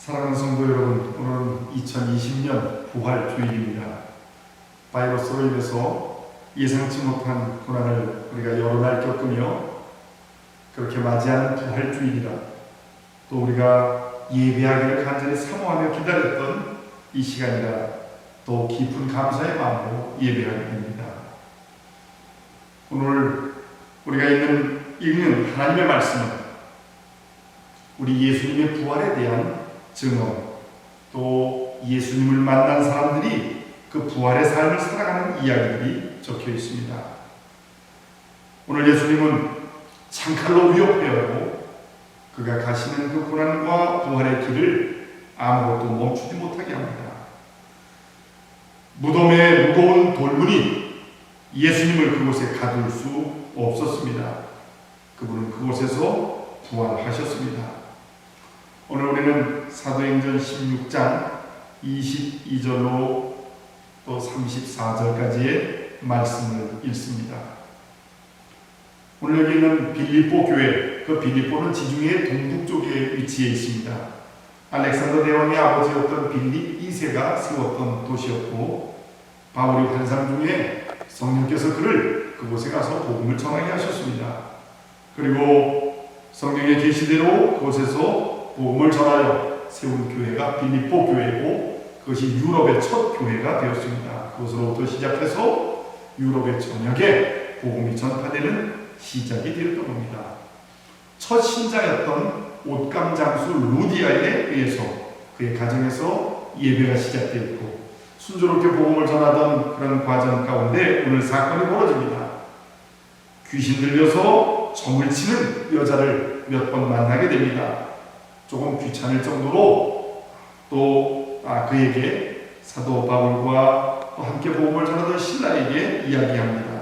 사랑하는 성도 여러분, 오늘은 2020년 부활 주일입니다. 바이러스로 인해서 예상치 못한 고난을 우리가 여러 날 겪으며 그렇게 맞이하는 부활 주일이라 또 우리가 예배하기를 간절히 사모하며 기다렸던 이 시간이라 또 깊은 감사의 마음으로 예배하게 됩니다. 오늘 우리가 읽는, 읽는 하나님의 말씀은 우리 예수님의 부활에 대한 증언, 또 예수님을 만난 사람들이 그 부활의 삶을 살아가는 이야기들이 적혀 있습니다. 오늘 예수님은 창칼로 위협해하고 그가 가시는 그 고난과 부활의 길을 아무것도 멈추지 못하게 합니다. 무덤에 무거운 돌문이 예수님을 그곳에 가둘 수 없었습니다. 그분은 그곳에서 부활하셨습니다. 오늘 우리는 사도행전 16장 22절로 또 34절까지의 말씀을 읽습니다. 오늘 여기 있는 빌립보 교회, 그 빌립보는 지중해 동북 쪽에 위치해 있습니다. 알렉산더 대왕의 아버지였던 빌립 2세가 세웠던 도시였고 바울이 환상 중에 성령께서 그를 그곳에 가서 복음을 전하게 하셨습니다. 그리고 성경의 계시대로 그곳에서 복음을 전하여 세운 교회가 빌립보 교회고 그것이 유럽의 첫 교회가 되었습니다. 그것으로부터 시작해서 유럽의 전역에 복음이 전파되는 시작이 되었던 겁니다. 첫 신자였던 옷감 장수 루디아에 의해서 그의 가정에서 예배가 시작되었고 순조롭게 복음을 전하던 그런 과정 가운데 오늘 사건이 벌어집니다. 귀신 들려서 점을 치는 여자를 몇 번 만나게 됩니다. 조금 귀찮을 정도로 또 아, 그에게 사도 바울과 또 함께 복음을 전하던 신라에게 이야기합니다.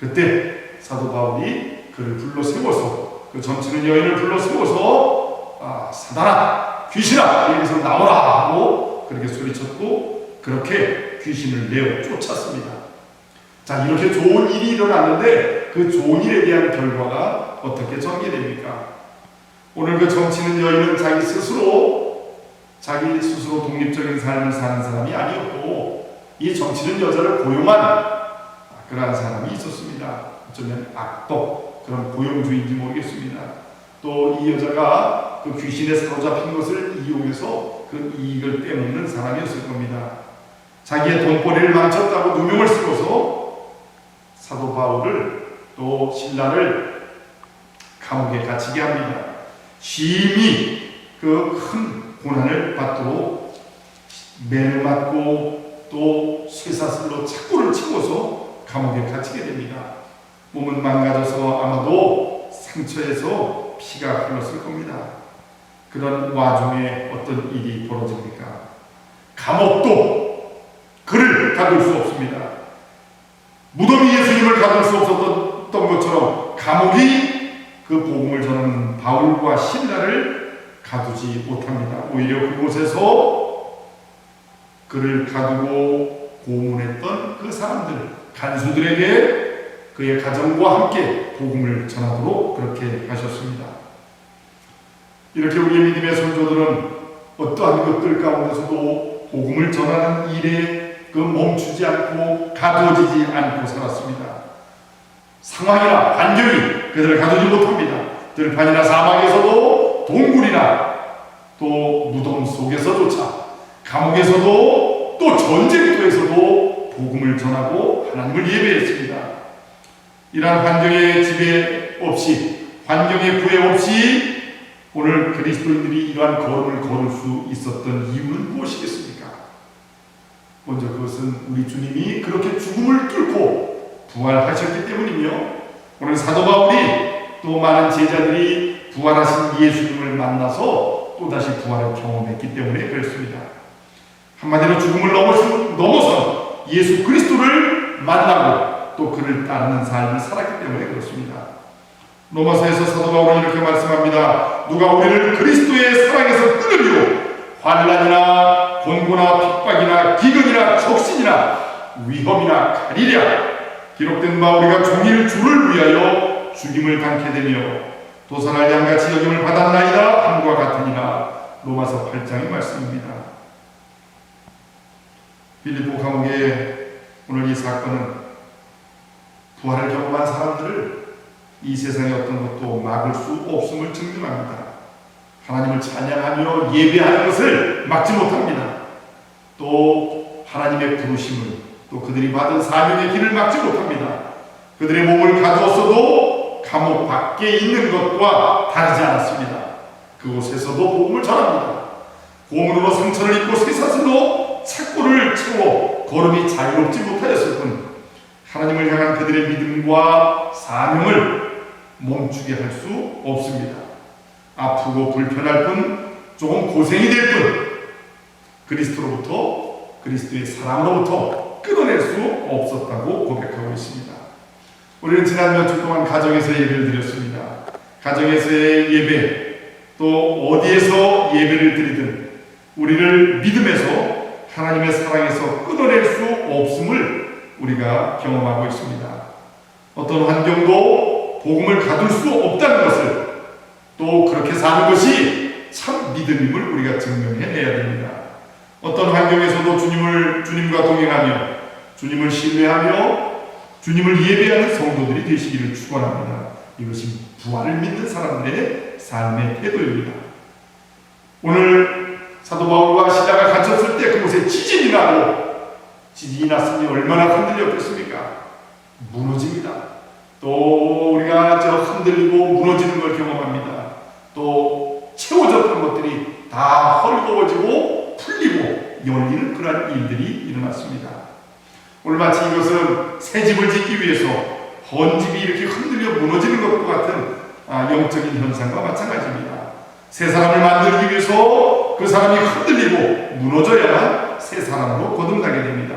그때 사도 바울이 그를 불러 세워서 그 점치는 여인을 불러 세워서 아, 사단아 귀신아 여기서 나오라 하고 그렇게 소리쳤고 그렇게 귀신을 내어 쫓았습니다. 자 이렇게 좋은 일이 일어났는데 그 좋은 일에 대한 결과가 어떻게 전개됩니까? 오늘 그 정치는 여인은 자기 스스로 자기 스스로 독립적인 삶을 사는 사람이 아니었고 이 정치는 여자를 고용한 그러한 사람이 있었습니다. 어쩌면 악독 그런 고용주인지 모르겠습니다. 또 이 여자가 그 귀신에 사로잡힌 것을 이용해서 그 이익을 빼먹는 사람이었을 겁니다. 자기의 돈벌이를 망쳤다고 누명을 쓰고서 사도 바울을 또 신라를 감옥에 갇히게 합니다. 심히 그 큰 고난을 받도록 매를 맞고 또 쇠사슬로 착고를 치고서 감옥에 갇히게 됩니다. 몸은 망가져서 아마도 상처에서 피가 흘렀을 겁니다. 그런 와중에 어떤 일이 벌어집니까? 감옥도 그를 가둘 수 없습니다. 무덤이 예수님을 가둘 수 없었던 것처럼 감옥이 그 복음을 전하는 바울과 신라를 가두지 못합니다. 오히려 그곳에서 그를 가두고 고문했던 그 사람들, 간수들에게 그의 가정과 함께 복음을 전하도록 그렇게 하셨습니다. 이렇게 우리의 믿음의 성도들은 어떠한 것들 가운데서도 복음을 전하는 일에 그 멈추지 않고 가두어지지 않고 살았습니다. 상황이나 환경이 그들을 가두지 못합니다. 들판이나 사막에서도 동굴이나 또 무덤 속에서조차 감옥에서도 또 전쟁터에서도 복음을 전하고 하나님을 예배했습니다. 이러한 환경의 지배 없이 환경의 구애 없이 오늘 그리스도인들이 이러한 걸음을 걸을 수 있었던 이유는 무엇이겠습니까? 먼저 그것은 우리 주님이 그렇게 죽음을 뚫고 부활하셨기 때문이며 오늘 사도 바울이 또 많은 제자들이 부활하신 예수님을 만나서 또다시 부활을 경험했기 때문에 그렇습니다. 한마디로 죽음을 넘어서, 예수 그리스도를 만나고 또 그를 따르는 삶을 살았기 때문에 그렇습니다. 로마서에서 사도 바울은 이렇게 말씀합니다. 누가 우리를 그리스도의 사랑에서 끊으리요 환란이나 곤고나 핍박이나 기근이나 적신이나 위험이나 가리랴 기록된 바 우리가 종일 주를 위하여 죽임을 당케 되며 도산할 양같이 여김을 받았나이다 함과 같으니라 로마서 8장의 말씀입니다. 빌립보 감옥의 오늘 이 사건은 부활을 경험한 사람들을 이 세상의 어떤 것도 막을 수 없음을 증명합니다. 하나님을 찬양하며 예배하는 것을 막지 못합니다. 또 하나님의 부르심을 또 그들이 받은 사명의 길을 막지 못합니다. 그들의 몸을 가두었어도 감옥 밖에 있는 것과 다르지 않았습니다. 그곳에서도 복음을 전합니다. 고문으로 상처를 입고 쇠사슬로 착고를 채워 걸음이 자유롭지 못하였을 뿐 하나님을 향한 그들의 믿음과 사명을 멈추게 할 수 없습니다. 아프고 불편할 뿐 조금 고생이 될 뿐 그리스도로부터 그리스도의 사랑으로부터 끊어낼 수 없었다고 고백하고 있습니다. 우리는 지난 몇 주 동안 가정에서 예배를 드렸습니다. 가정에서의 예배 또 어디에서 예배를 드리든 우리를 믿음에서 하나님의 사랑에서 끊어낼 수 없음을 우리가 경험하고 있습니다. 어떤 환경도 복음을 가둘 수 없다는 것을 또 그렇게 사는 것이 참 믿음임을 우리가 증명해내야 됩니다. 어떤 환경에서도 주님을 주님과 동행하며 주님을 신뢰하며 주님을 예배하는 성도들이 되시기를 축원합니다. 이것이 부활을 믿는 사람들의 삶의 태도입니다. 오늘 사도 바울과 시다가 갇혔을 때 그곳에 지진이 나고 지진이 났으니 얼마나 흔들렸겠습니까? 무너집니다. 또 우리가 저 흔들리고 무너지는 걸 경험합니다. 또 채워졌던 것들이 다 헐거워지고 풀리고 열리는 그러한 일들이 일어났습니다. 오늘 마치 이것은 새 집을 짓기 위해서 헌 집이 이렇게 흔들려 무너지는 것과 같은 아, 영적인 현상과 마찬가지입니다. 새 사람을 만들기 위해서 그 사람이 흔들리고 무너져야만 새 사람으로 거듭나게 됩니다.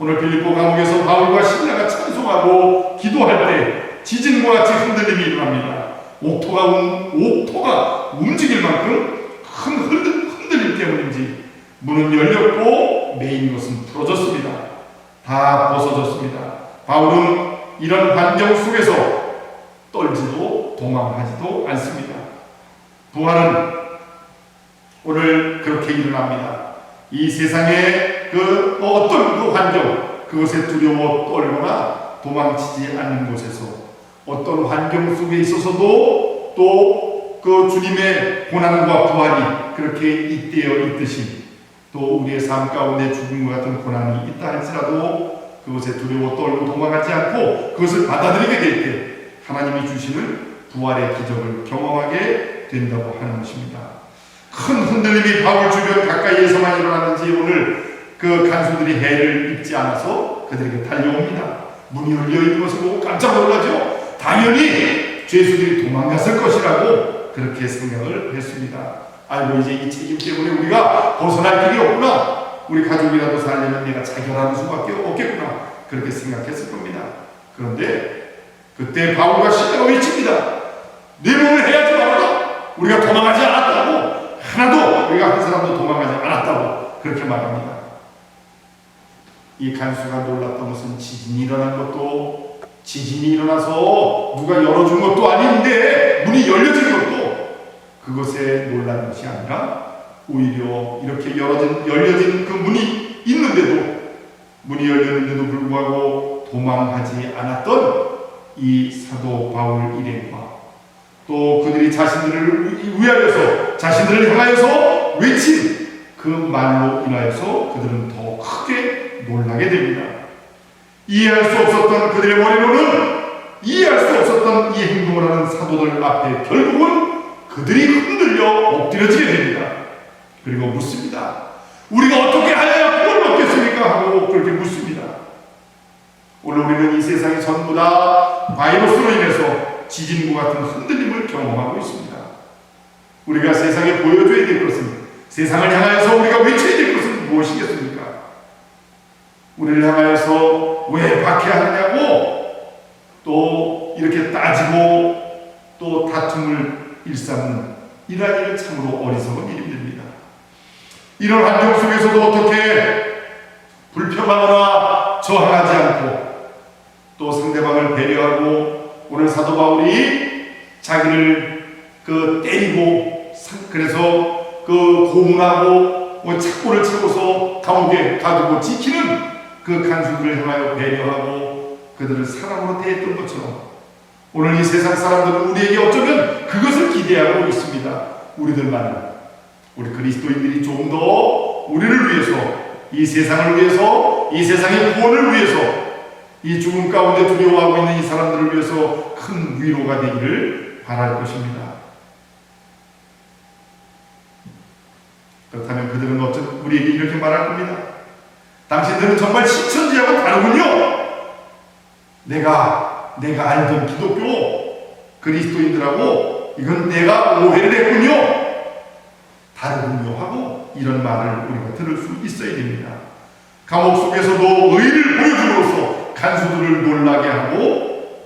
오늘 빌립보 감옥에서 바울과 신라가 찬송하고 기도할 때 지진과 같이 흔들림이 일어납니다. 옥토가, 움, 옥토가 움직일 만큼 큰 흔들, 흔들림 때문인지 문은 열렸고 메인 것은 풀어졌습니다. 다 벗어졌습니다. 바울은 이런 환경 속에서 떨지도 도망하지도 않습니다. 부활은 오늘 그렇게 일어납니다. 이 세상의 그 어떤 그 환경, 그것에 두려워 떨거나 도망치지 않는 곳에서 어떤 환경 속에 있어서도 또 그 주님의 고난과 부활이 그렇게 잇대어 있듯이 또 우리의 삶 가운데 죽음과 같은 고난이 있다 할지라도 그것에 두려워 떨고 도망하지 않고 그것을 받아들이게 될 때 하나님이 주시는 부활의 기적을 경험하게 된다고 하는 것입니다. 큰 흔들림이 바울 주변 가까이에서만 일어나는지 오늘 그 간수들이 해를 입지 않아서 그들에게 달려옵니다. 문이 열려 있는 것을 보고 깜짝 놀라죠. 당연히 죄수들이 도망갔을 것이라고 그렇게 생각을 했습니다. 아이고 이제 이 책임 때문에 우리가 벗어날 길이 없구나. 우리 가족이라도 살려면 내가 자결하는 수밖에 없겠구나. 그렇게 생각했을 겁니다. 그런데 그때 바울과 시대가 외칩니다. 내 몸을 해야지 말아라. 우리가 도망하지 않았다고. 하나도 우리가 한 사람도 도망가지 않았다고 그렇게 말합니다. 이 간수가 놀랐던 것은 지진이 일어난 것도 지진이 일어나서 누가 열어준 것도 아닌데 문이 열려진 것도 그것에 놀란 것이 아니라 오히려 이렇게 열어진, 열려진 그 문이 있는데도 문이 열렸는데도 불구하고 도망하지 않았던 이 사도 바울 일행과 또 그들이 자신들을 위하여서 자신들을 향하여서 외친 그 말로 인하여서 그들은 더 크게 놀라게 됩니다. 이해할 수 없었던 그들의 머리로는 이해할 수 없었던 이 행동을 하는 사도들 앞에 결국은 그들이 흔들려 엎드려지게 됩니다. 그리고 묻습니다. 우리가 어떻게 하여야 구원을 얻겠습니까? 하고 그렇게 묻습니다. 오늘 우리는 이 세상이 전부 다 바이러스로 인해서 지진과 같은 흔들림을 경험하고 있습니다. 우리가 세상에 보여줘야 될 것은 세상을 향하여서 우리가 외쳐야 될 것은 무엇이겠습니까? 우리를 향하여서 왜 박해하느냐고 또 이렇게 따지고 또 다툼을 이러한 일은 참으로 어리석은 일입니다. 이런 환경 속에서도 어떻게 불평하거나 저항하지 않고 또 상대방을 배려하고 오늘 사도 바울이 자기를 그 때리고 그래서 그 고문하고 뭐 착고를 채워서 감옥에 가두고 지키는 그 간수들을 향하여 배려하고 그들을 사랑으로 대했던 것처럼 오늘 이 세상 사람들은 우리에게 어쩌면 그것을 기대하고 있습니다. 우리들만은 우리 그리스도인들이 좀더 우리를 위해서 이 세상을 위해서 이 세상의 구원을 위해서 이 죽음 가운데 두려워하고 있는 이 사람들을 위해서 큰 위로가 되기를 바랄 것입니다. 그렇다면 그들은 어쩌 우리에게 이렇게 말할 겁니다. 당신들은 정말 신천지하고 다르군요. 내가 내가 알던 기독교 그리스도인들하고 이건 내가 오해를 했군요. 다르군요 하고 이런 말을 우리가 들을 수 있어야 됩니다. 감옥 속에서도 의를 보여줌으로써 간수들을 놀라게 하고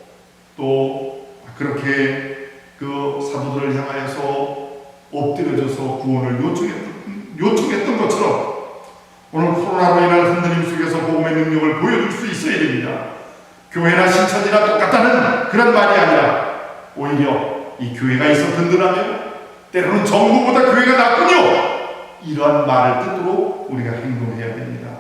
또 그렇게 그 사도들을 향하여서 엎드려져서 구원을 요청했던, 요청했던 것처럼 오늘 코로나로 인한 흔들림 속에서 복음의 능력을 보여줄 수 있어야 됩니다. 교회나 신천지나 똑같다는 그런 말이 아니라 오히려 이 교회가 있어 든든하면 때로는 정부보다 교회가 낫군요. 이러한 말을 듣도록 우리가 행동해야 됩니다.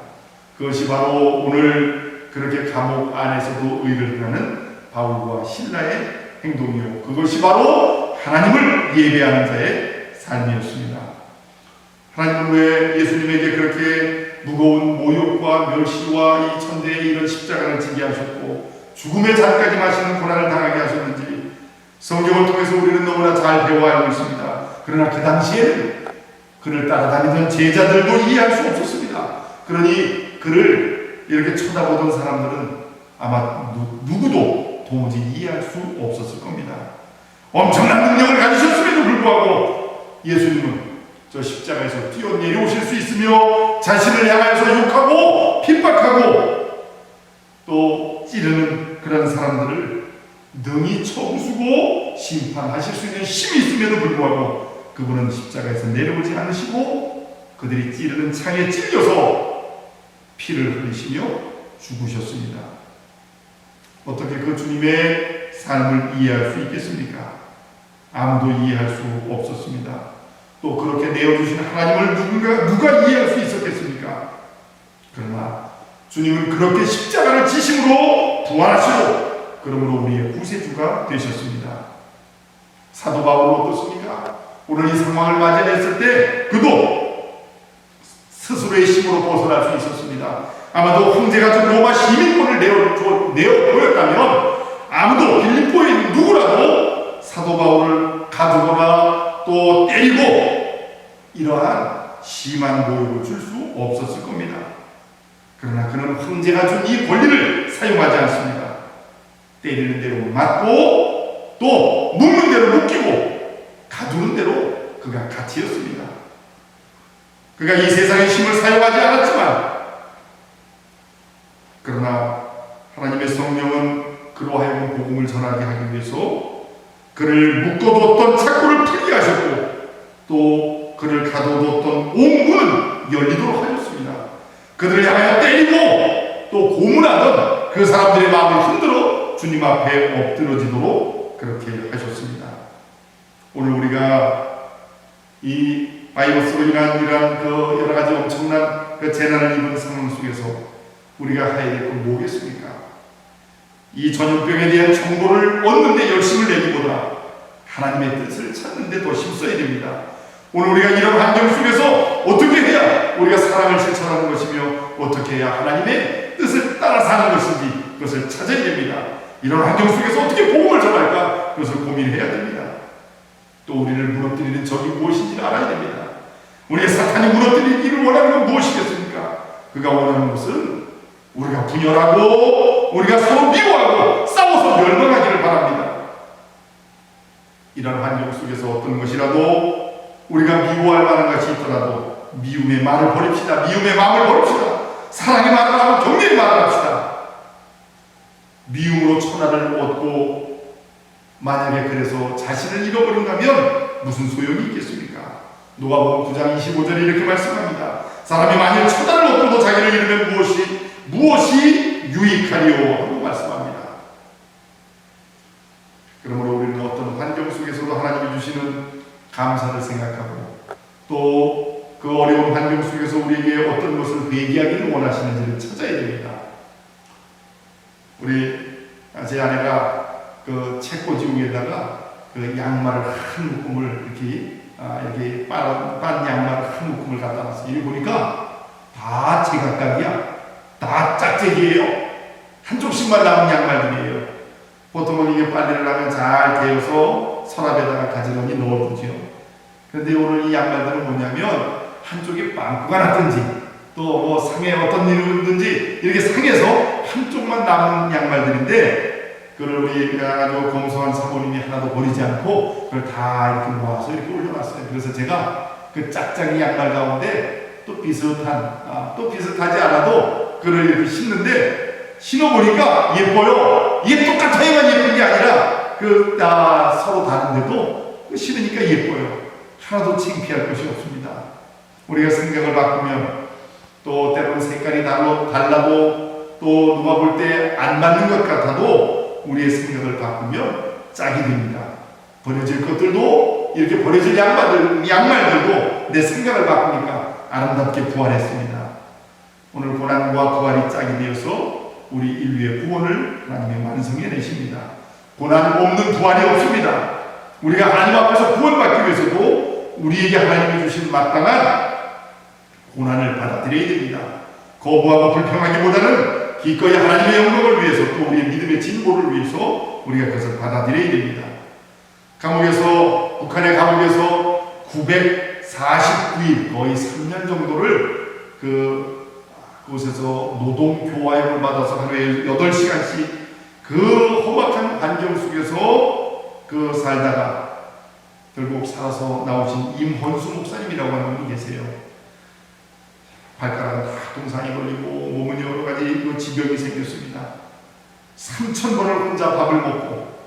그것이 바로 오늘 그렇게 감옥 안에서도 의를 행하는 바울과 신라의 행동이요. 그것이 바로 하나님을 예배하는 자의 삶이었습니다. 하나님은 왜 예수님에게 그렇게 무거운 모욕과 멸시와 이 천대의 이런 십자가를 지게 하셨고 죽음의 잔까지 마시는 고난을 당하게 하셨는지 성경을 통해서 우리는 너무나 잘 배워 알고 있습니다. 그러나 그 당시에는 그를 따라다니던 제자들도 이해할 수 없었습니다. 그러니 그를 이렇게 쳐다보던 사람들은 아마 누, 누구도 도무지 이해할 수 없었을 겁니다. 엄청난 능력을 가지셨음에도 불구하고 예수님은 저 십자가에서 뛰어내려오실 수 있으며 자신을 향하여서 욕하고 핍박하고 또 찌르는 그런 사람들을 능히 처부수고 심판하실 수 있는 힘이 있음에도 불구하고 그분은 십자가에서 내려오지 않으시고 그들이 찌르는 창에 찔려서 피를 흘리시며 죽으셨습니다. 어떻게 그 주님의 삶을 이해할 수 있겠습니까? 아무도 이해할 수 없었습니다. 또 그렇게 내어주신 하나님을 누군가 누가 이해할 수 있었겠습니까? 그러나 주님은 그렇게 십자가를 지심으로 부활하시고 그러므로 우리의 구세주가 되셨습니다. 사도 바울은 어떻습니까? 오늘 이 상황을 맞이했을 때 그도 스스로의 힘으로 벗어날 수 있었습니다. 아마도 황제가 좀 로마 시민권을 내어, 내어 보였다면 아무도 빌립보에 누구라도 사도 바울을 가두거나 또 때리고 이러한 심한 모욕을 줄 수 없었을 겁니다. 그러나 그는 황제가 준 이 권리를 사용하지 않습니다. 때리는 대로 맞고 또 묶는 대로 묶이고 가두는 대로 그가 가치였습니다. 그가 이 세상의 힘을 사용하지 않았지만 그러나 하나님의 성령은 그로 하여금 복음을 전하게 하기 위해서 그를 묶어뒀던 착고를 풀게 하셨고 또 그를 가둬뒀던 옹문은 열리도록 하셨습니다. 그들을 향하여 때리고 또 고문하던 그 사람들의 마음을 흔들어 주님 앞에 엎드러지도록 그렇게 하셨습니다. 오늘 우리가 이 바이러스로 인한 이러한 그 여러 가지 엄청난 그 재난을 입은 상황 속에서 우리가 해야 될 건 뭐겠습니까? 이 전염병에 대한 정보를 얻는데 열심을 내기보다 하나님의 뜻을 찾는데 더 힘써야 됩니다. 오늘 우리가 이런 환경 속에서 어떻게 해야 우리가 사랑을 실천하는 것이며 어떻게 해야 하나님의 뜻을 따라 사는 것인지 그것을 찾아야 됩니다. 이런 환경 속에서 어떻게 복음을 전할까 그것을 고민해야 됩니다. 또 우리를 무너뜨리는 적이 무엇인지 알아야 됩니다. 우리의 사탄이 무너뜨리기를 원하는 건 무엇이겠습니까? 그가 원하는 것은 우리가 분열하고 우리가 서로 미워하고 싸워서 멸망하기를 바랍니다. 이런 환경 속에서 어떤 것이라도 우리가 미워할 만한 것이 있더라도 미움의 말을 버립시다. 미움의 마음을 버립시다. 사랑의 말을 하고 격려의 말을 합시다. 미움으로 천하를 얻고 만약에 그래서 자신을 잃어버린다면 무슨 소용이 있겠습니까? 노아복음 9장 25절에 이렇게 말씀합니다. 사람이 만일 천하를 얻고도 자기를 잃으면 무엇이 무엇이 유익하리요 하고 말씀합니다. 그러므로 우리는 어떤 환경 속에서도 하나님이 주시는 감사를 생각하고 또 그 어려운 환경 속에서 우리에게 어떤 것을 회개하기를 원하시는지를 찾아야 됩니다. 우리 아, 제 아내가 그 책꽂이 위에다가 그 양말을 한 묶음을 이렇게 아, 이렇게 빤, 빤 양말을 한 묶음을 갖다 놨어요. 이리 보니까 다 제각각이야. 다 짝짝이에요. 한 쪽씩만 남은 양말들이에요. 보통은 이게 빨래를 하면 잘 데워서 서랍에다가 가지런히 넣어두죠. 그런데 오늘 이 양말들은 뭐냐면 한쪽에 빵꾸가 났든지 또 뭐 상에 어떤 일이 있든지 이렇게 상해서 한쪽만 남은 양말들인데 그걸 우리 아주 검소한 사모님이 하나도 버리지 않고 그걸 다 이렇게 모아서 이렇게 올려놨어요. 그래서 제가 그 짝짝이 양말 가운데 또 비슷한 아, 또 비슷하지 않아도 그걸 이렇게 신는데 신어보니까 예뻐요. 이게 똑같아야만 예쁜 게 아니라 그 아, 서로 다른데도 그 신으니까 예뻐요. 하나도 창피할 것이 없습니다. 우리가 생각을 바꾸면 또 때로는 색깔이 달라, 달라도 또 누가 볼 때 안 맞는 것 같아도 우리의 생각을 바꾸면 짝이 됩니다. 버려질 것들도 이렇게 버려질 양말들, 양말들도 내 생각을 바꾸니까 아름답게 부활했습니다. 오늘 고난과 부활이 짝이 되어서 우리 인류의 구원을 하나님의 완성해 내십니다. 고난 없는 부활이 없습니다. 우리가 하나님 앞에서 구원받기 위해서도 우리에게 하나님이 주신 마땅한 고난을 받아들여야 됩니다. 거부하고 불평하기보다는 기꺼이 하나님의 영광을 위해서 또 우리의 믿음의 진보를 위해서 우리가 그것을 받아들여야 됩니다. 감옥에서 북한의 감옥에서 949일 거의 3년 정도를 그 그곳에서 노동 교화형을 받아서 하루에 8시간씩 그 험악한 환경 속에서 그 살다가 결국 살아서 나오신 임헌수 목사님이라고 하는 분이 계세요. 발가락은 다 동상이 걸리고 몸은 여러 가지 그 지병이 생겼습니다. 3천 번을 혼자 밥을 먹고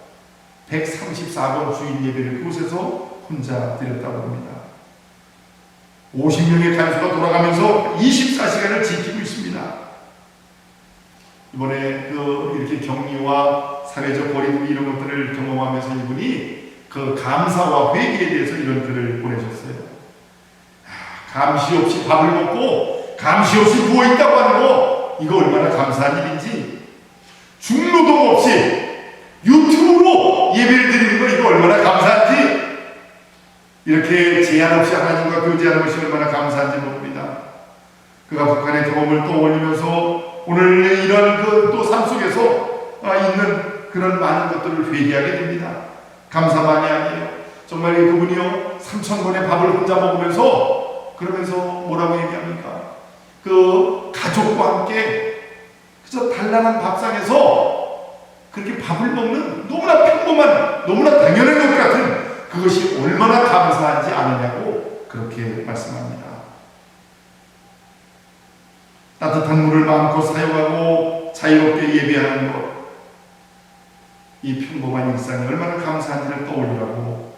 134번 주인 예배를 그곳에서 혼자 드렸다고 합니다. 50명의 간수가 돌아가면서 24시간을 지키고 있습니다. 이번에 그 이렇게 격리와 사회적 거리두기 이런 것들을 경험하면서 이분이 그 감사와 회개에 대해서 이런 글을 보내셨어요. 아, 감시 없이 밥을 먹고 감시 없이 누워 있다고 하는 거 이거 얼마나 감사한 일인지 중노동 없이 유튜브로 예배를 드리는 거 이거 얼마나 감사한지 이렇게 제한 없이 하나님과 교제하는 것이 얼마나 감사한지 모릅니다. 그가 북한의 경험을 떠올리면서 오늘 이런 그또 삶 속에서 아, 있는 그런 많은 것들을 회개하게 됩니다. 감사만이 아니에요. 정말 이 그분이요 삼천 번의 밥을 혼자 먹으면서 그러면서 뭐라고 얘기합니까? 그 가족과 함께 그저 단란한 밥상에서 그렇게 밥을 먹는 너무나 평범한 너무나 당연한 것 같은 그것이 얼마나 감사하지 않느냐고 그렇게 말씀합니다. 따뜻한 물을 마음껏 사용하고 자유롭게 예배하는 것. 이 평범한 일상이 얼마나 감사한지를 떠올리라고.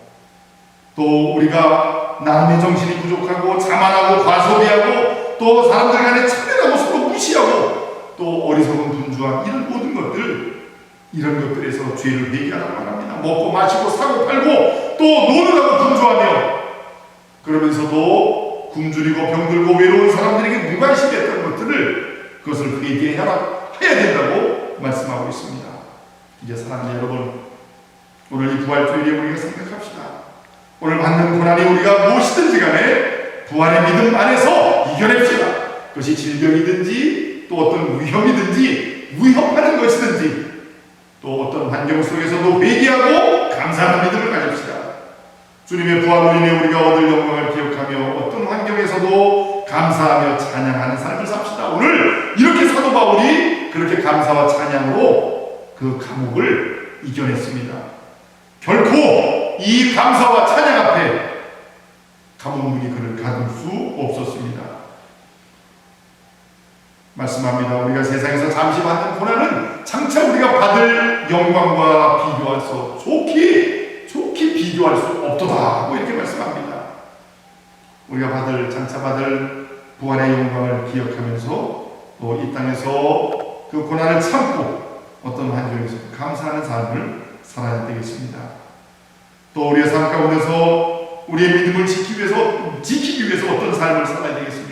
또 우리가 남의 정신이 부족하고 자만하고 과소비하고 또 사람들 간에 차별하고 서로 무시하고 또 어리석은 분주한 이런 모든 것들 이런 것들에서 죄를 회개하라고 말합니다. 먹고 마시고 사고 팔고 또 노는하고 분주하며 그러면서도 굶주리고 병들고 외로운 사람들에게 무관심했던 것들을 그것을 회개해야 해야 된다고 말씀하고 있습니다. 이제 사랑하는 여러분 오늘 이 부활주일에 우리가 생각합시다. 오늘 받는 고난이 우리가 무엇이든지 간에 부활의 믿음 안에서 이겨냅시다. 그것이 질병이든지 또 어떤 위험이든지 위협하는 것이든지 또 어떤 환경 속에서도 회개하고 감사하는 믿음을 가집시다. 주님의 부활로 인해 우리가 얻을 영광을 기억하며 어떤 환경에서도 감사하며 찬양하는 삶을 삽시다. 오늘 이렇게 사도 바울이 그렇게 감사와 찬양으로 그 감옥을 이겨냈습니다. 결코 이 감사와 찬양 앞에 감옥문이 그를 가둘 수 없었습니다. 말씀합니다. 우리가 세상에서 잠시 받는 고난은 장차 우리가 받을 영광과 비교할 수 좋게 좋게 비교할 수 없도다. 뭐 이렇게 말씀합니다. 우리가 받을 장차 받을 부활의 영광을 기억하면서 또 이 땅에서 그 고난을 참고 어떤 환경에서 감사하는 삶을 살아야 되겠습니다. 또 우리의 삶 가운데서 우리의 믿음을 지키기 위해서 지키기 위해서 어떤 삶을 살아야 되겠습니까?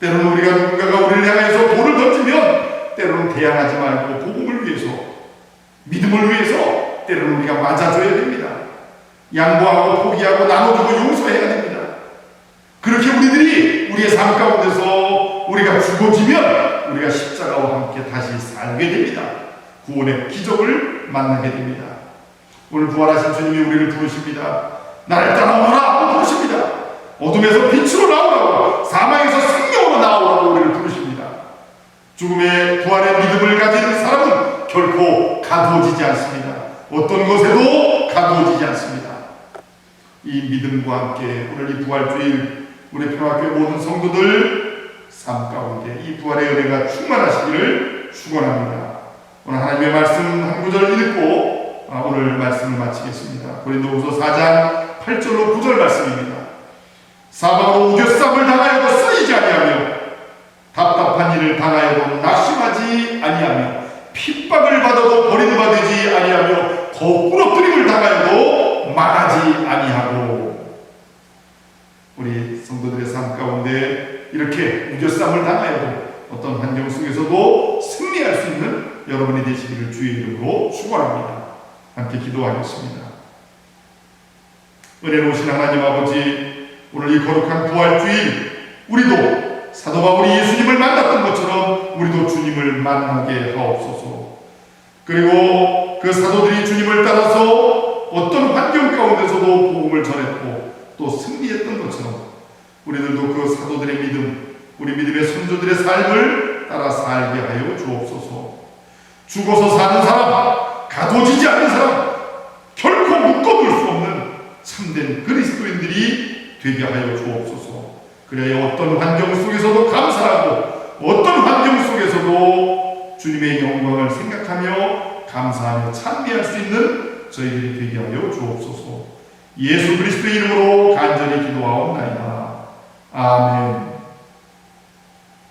때로는 우리가 누군가가 우리를 향해서 돌을 던지면 때로는 대항하지 말고 복음을 위해서 믿음을 위해서 때로는 우리가 맞아줘야 됩니다. 양보하고 포기하고 나눠주고 용서해야 됩니다. 그렇게 우리들이 우리의 삶 가운데서 우리가 죽어지면 우리가 십자가와 함께 다시 살게 됩니다. 구원의 기적을 만나게 됩니다. 오늘 부활하신 주님이 우리를 부르십니다. 나를 따라오라 하고 부르십니다. 어둠에서 빛으로 나오라고 사망에서 생명 나오라고 우리를 부르십니다. 죽음의 부활의 믿음을 가진 사람은 결코 가두어지지 않습니다. 어떤 것에도 가두어지지 않습니다. 이 믿음과 함께 오늘 이 부활주일 우리 평화교회 모든 성도들 삶 가운데 이 부활의 은혜가 충만하시기를 축원합니다. 오늘 하나님의 말씀 한 구절 읽고 아, 오늘 말씀을 마치겠습니다. 고린도후서 4장 8절로 9절 말씀입니다. 사방으로 우겨쌈을 당하여도 쓰이지 아니하며 답답한 일을 당하여도 낙심하지 아니하며 핍박을 받아도 버림받지 아니하며 거꾸로 엎드림을 당하여도 망하지 아니하고 우리 성도들의 삶 가운데 이렇게 우겨쌈을 당하여도 어떤 환경 속에서도 승리할 수 있는 여러분이 되시기를 주의 이름으로 축원합니다. 함께 기도하겠습니다. 은혜로우신 하나님 아버지 오늘 이 거룩한 부활주일 우리도 사도 바울이 예수님을 만났던 것처럼 우리도 주님을 만나게 하옵소서. 그리고 그 사도들이 주님을 따라서 어떤 환경 가운데서도 복음을 전했고 또 승리했던 것처럼 우리들도 그 사도들의 믿음, 우리 믿음의 선조들의 삶을 따라 살게 하여 주옵소서. 죽어서 사는 사람, 가둬지지 않는 사람, 결코 묶어둘 수 없는 참된 그리스도인들이 되게 하여 주옵소서. 그래야 어떤 환경 속에서도 감사하고 어떤 환경 속에서도 주님의 영광을 생각하며 감사하며 찬미할 수 있는 저희들이 되게 하여 주옵소서. 예수 그리스도 이름으로 간절히 기도하옵나이다. 아멘.